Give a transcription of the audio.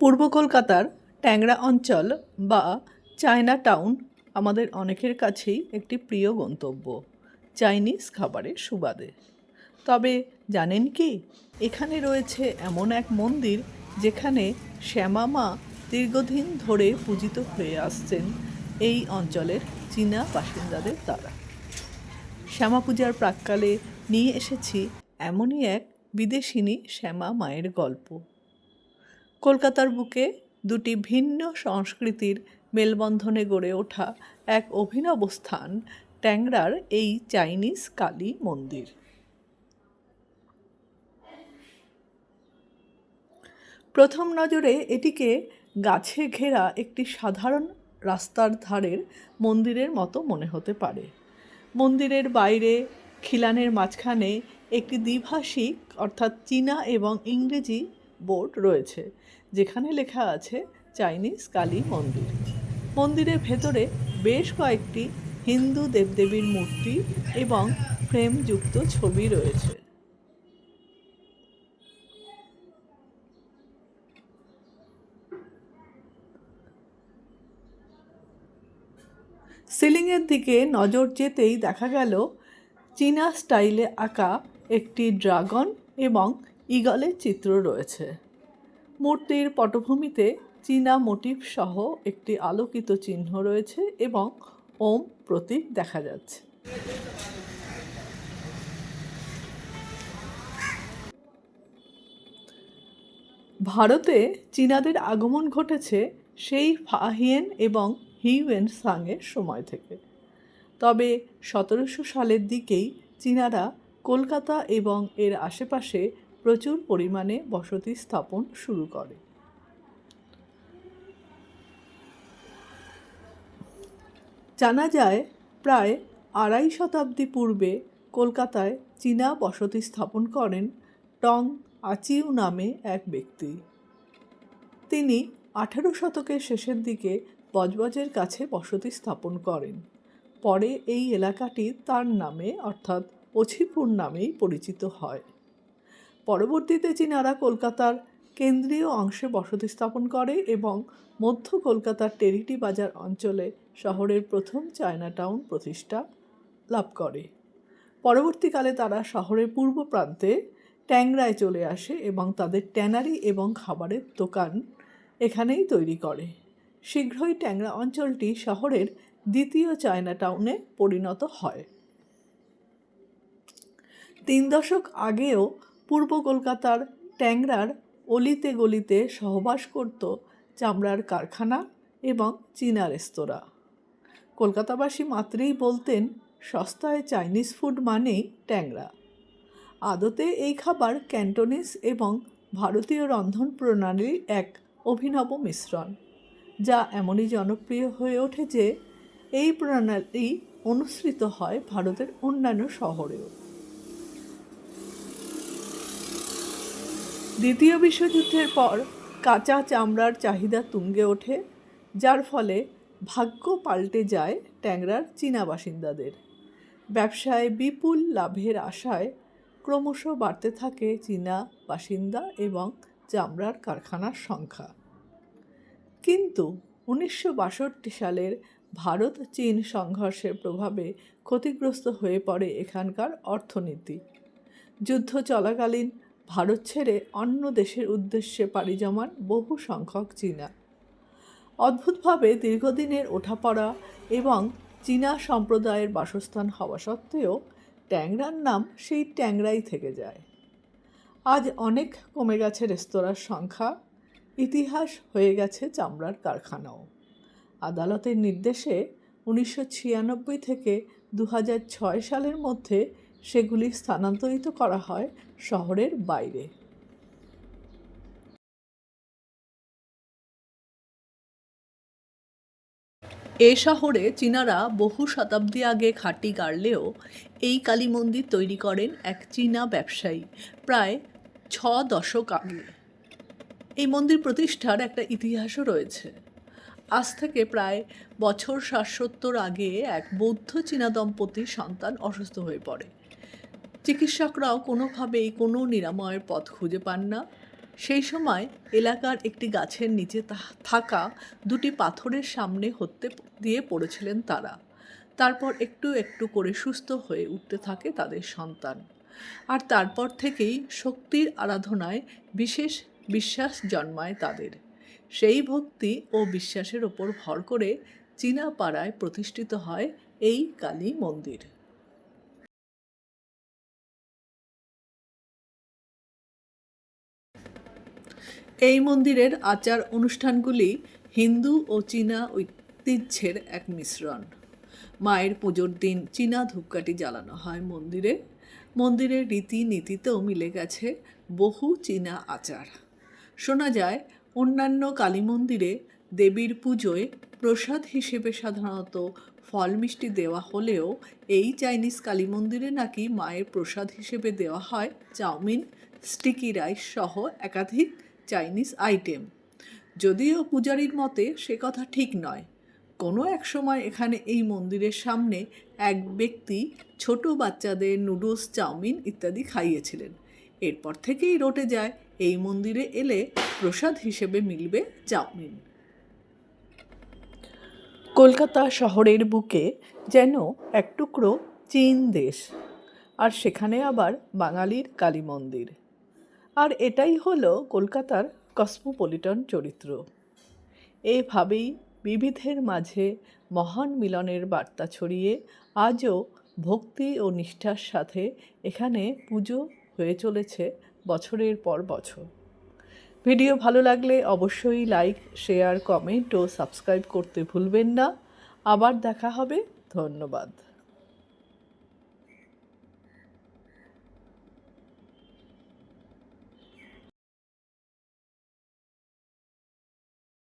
পূর্ব কলকাতার ট্যাংরা অঞ্চল বা চায়না টাউন আমাদের অনেকের কাছেই একটি প্রিয় গন্তব্য, চাইনিজ খাবারের সুবাদে। তবে জানেন কি, এখানে রয়েছে এমন এক মন্দির যেখানে শ্যামা মা দীর্ঘদিন ধরে পূজিত হয়ে আসছেন এই অঞ্চলের চীনা বাসিন্দাদের দ্বারা। শ্যামা পূজার প্রাককালে নিয়ে এসেছি এমনই এক বিদেশিনী শ্যামা মায়ের গল্প। কলকাতার বুকে দুটি ভিন্ন সংস্কৃতির মেলবন্ধনে গড়ে ওঠা এক অভিনব স্থান, ট্যাংরার এই চাইনিজ কালী মন্দির। প্রথম নজরে এটিকে গাছে ঘেরা একটি সাধারণ রাস্তার ধারের মন্দিরের মতো মনে হতে পারে। মন্দিরের বাইরে, খিলানের মাঝখানে একটি দ্বিভাষিক অর্থাৎ চীনা এবং ইংরেজি বোর্ড রয়েছে, যেখানে লেখা আছে চাইনিজ কালী মন্দির। মন্দিরের ভেতরে বেশ কয়েকটি হিন্দু দেবদেবীর মূর্তি এবং ফ্রেমযুক্ত ছবি রয়েছে। সিলিংয়ের দিকে নজর যেতেই দেখা গেল, চীনা স্টাইলে আঁকা একটি ড্রাগন এবং ইগলের চিত্র রয়েছে। মূর্তির পটভূমিতে চীনা মোটিভ সহ একটি আলোকিত চিহ্ন রয়েছে এবং ওম প্রতীক দেখা যাচ্ছে। ভারতে চীনাদের আগমন ঘটেছে সেই ফাহিয়েন এবং হিউয়েন সাংয়ের সময় থেকে। তবে সতেরোশো সালের দিকেই চীনারা কলকাতা এবং এর আশেপাশে প্রচুর পরিমাণে বসতি স্থাপন শুরু করে। জানা যায়, প্রায় আড়াই শতাব্দী পূর্বে কলকাতায় চীনা বসতি স্থাপন করেন টং আচিউ নামে এক ব্যক্তি। তিনি আঠারো শতকের শেষের দিকে বজবজের কাছে বসতি স্থাপন করেন। পরে এই এলাকাটি তার নামে, অর্থাৎ অছিপুর নামেই পরিচিত হয়। পরবর্তীতে চীনারা কলকাতার কেন্দ্রীয় অংশে বসতি স্থাপন করে এবং মধ্য কলকাতার টেরিটি বাজার অঞ্চলে শহরের প্রথম চায়না টাউন প্রতিষ্ঠা লাভ করে। পরবর্তীকালে তারা শহরের পূর্ব প্রান্তে ট্যাংরায় চলে আসে এবং তাদের ট্যানারি এবং খাবারের দোকান এখানেই তৈরি করে। শীঘ্রই ট্যাংরা অঞ্চলটি শহরের দ্বিতীয় চায়না টাউনে পরিণত হয়। তিন দশক আগেও পূর্ব কলকাতার ট্যাংরার অলিতে গলিতে সহবাস করত চামড়ার কারখানা এবং চীনা রেস্তোরাঁ। কলকাতাবাসী মাত্রেই বলতেন, সস্তায় চাইনিজ ফুড মানেই ট্যাংরা। আদতে এই খাবার ক্যান্টোনিজ এবং ভারতীয় রন্ধন প্রণালীর এক অভিনব মিশ্রণ, যা এমনই জনপ্রিয় হয়ে ওঠে যে, এই প্রণালী অনুসৃত হয় ভারতের অন্যান্য শহরেও। দ্বিতীয় বিশ্বযুদ্ধের পর কাঁচা চামড়ার চাহিদা তুঙ্গে ওঠে, যার ফলে ভাগ্য পাল্টে যায় ট্যাংরার চীনা বাসিন্দাদের। ব্যবসায় বিপুল লাভের আশায় ক্রমশ বাড়তে থাকে চীনা বাসিন্দা এবং চামড়ার কারখানার সংখ্যা। কিন্তু উনিশশো বাষট্টি সালের ভারত চীন সংঘর্ষের প্রভাবে ক্ষতিগ্রস্ত হয়ে পড়ে এখানকার অর্থনীতি। যুদ্ধ চলাকালীন ভারত ছেড়ে অন্য দেশের উদ্দেশ্যে পাড়ি জমান বহু সংখ্যক চীনা। অদ্ভুতভাবে দীর্ঘদিনের ওঠাপড়া এবং চীনা সম্প্রদায়ের বাসস্থান হওয়া সত্ত্বেও ট্যাংরার নাম সেই ট্যাংরাই থেকে যায়। আজ অনেক কমে গেছে রেস্তোরাঁর সংখ্যা, ইতিহাস হয়ে গেছে চামড়ার কারখানাও। আদালতের নির্দেশে উনিশশো ছিয়ানব্বই থেকে দু সালের মধ্যে সেগুলি স্থানান্তরিত করা হয় শহরের বাইরে। এ শহরে চীনারা বহু শতাব্দী আগে খাঁটি গাড়লেও এই কালী মন্দির তৈরি করেন এক চীনা ব্যবসায়ী প্রায় ছ দশক আগে। এই মন্দির প্রতিষ্ঠার একটা ইতিহাসও রয়েছে। আজ থেকে প্রায় বছর ষাট সত্তর আগে এক বৌদ্ধ চীনা দম্পতির সন্তান অসুস্থ হয়ে পড়ে। চিকিৎসকরাও কোনোভাবেই কোনো নিরাময়ের পথ খুঁজে পান না। সেই সময় এলাকার একটি গাছের নিচে থাকা দুটি পাথরের সামনে হতে দিয়ে পড়েছিলেন তারা। তারপর একটু একটু করে সুস্থ হয়ে উঠতে থাকে তাদের সন্তান। আর তারপর থেকেই শক্তির আরাধনায় বিশেষ বিশ্বাস জন্মায় তাদের। সেই ভক্তি ও বিশ্বাসের ওপর ভর করে চীনা পাড়ায় প্রতিষ্ঠিত হয় এই কালী মন্দির। এই মন্দিরের আচার অনুষ্ঠানগুলি হিন্দু ও চীনা ঐতিহ্যের এক মিশ্রণ। মায়ের পুজোর দিন চীনা ধূপকাঠি জ্বালানো হয় মন্দিরে। মন্দিরের রীতিনীতিতেও মিলে গেছে বহু চীনা আচার। শোনা যায়, অন্যান্য কালী মন্দিরে দেবীর পুজোয় প্রসাদ হিসেবে সাধারণত ফল মিষ্টি দেওয়া হলেও এই চাইনিজ কালী মন্দিরে নাকি মায়ের প্রসাদ হিসেবে দেওয়া হয় চাউমিন, স্টিকি রাইস সহ একাধিক চাইনিজ আইটেম। যদিও পূজারীর মতে সে কথা ঠিক নয়। কোনো এক সময় এখানে এই মন্দিরের সামনে এক ব্যক্তি ছোট বাচ্চাদের নুডলস, চাউমিন ইত্যাদি খাইয়েছিলেন। এরপর থেকেই রটে যায়, এই মন্দিরে এলে প্রসাদ হিসেবে মিলবে চাউমিন। কলকাতা শহরের বুকে যেন এক টুকরো চীন দেশ, আর সেখানে আবার বাঙালির কালী মন্দির। আর এটাই হলো কলকাতার কসমোপলিটন চরিত্র। এভাবেই বিবিধের মাঝে মহান মিলনের বার্তা ছড়িয়ে আজও ভক্তি ও নিষ্ঠার সাথে এখানে পুজো হয়ে চলেছে বছরের পর বছর। ভিডিও ভালো লাগলে অবশ্যই লাইক, শেয়ার, কমেন্ট ও সাবস্ক্রাইব করতে ভুলবেন না। আবার দেখা হবে, ধন্যবাদ।